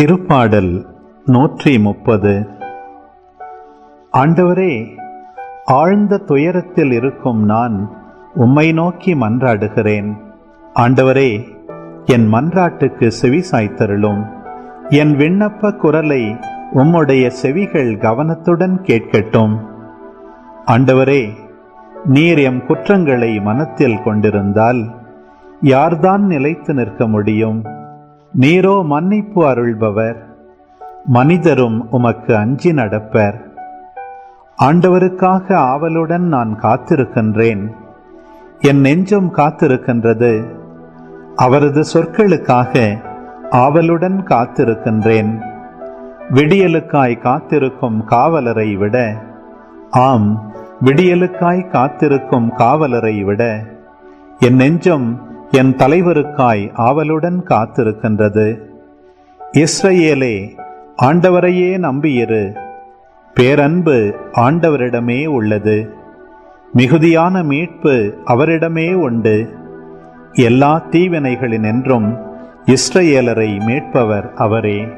திருப்பாடல் நூற்றி முப்பது. ஆண்டவரே ஆழ்ந்த துயரத்தில் இருக்கும் நான் உம்மை நோக்கி மன்றாடுகிறேன். ஆண்டவரே என் மன்றாட்டுக்கு செவி சாய்த்தருளும் என் விண்ணப்ப குரலை உம்முடைய செவிகள் கவனத்துடன் கேட்கட்டும். ஆண்டவரே நீர் எம் குற்றங்களை மனத்தில் கொண்டிருந்தால் யார்தான் நிலைத்து நிற்க முடியும்? நீரோ மன்னிப்பு அருள்பவர். மனிதரும் உமக்கு அஞ்சி நடப்பர். ஆண்டவருக்காக ஆவலுடன் நான் காத்திருக்கின்றேன். என் நெஞ்சம் காத்திருக்கின்றது. அவரது சொற்களுக்காக ஆவலுடன் காத்திருக்கின்றேன். விடியலுக்காய் காத்திருக்கும் காவலரை விட ஆம் விடியலுக்காய் காத்திருக்கும் காவலரை விட என் நெஞ்சம் என் தலைவருக்காய் ஆவலுடன் காத்திருக்கின்றது. இஸ்ரையேலே ஆண்டவரையே நம்பியிரு. பேரன்பு ஆண்டவரிடமே உள்ளது. மிகுதியான மீட்பு அவரிடமே உண்டு. எல்லா தீவினைகளினின்றும் இஸ்ரேலரை மீட்பவர் அவரே.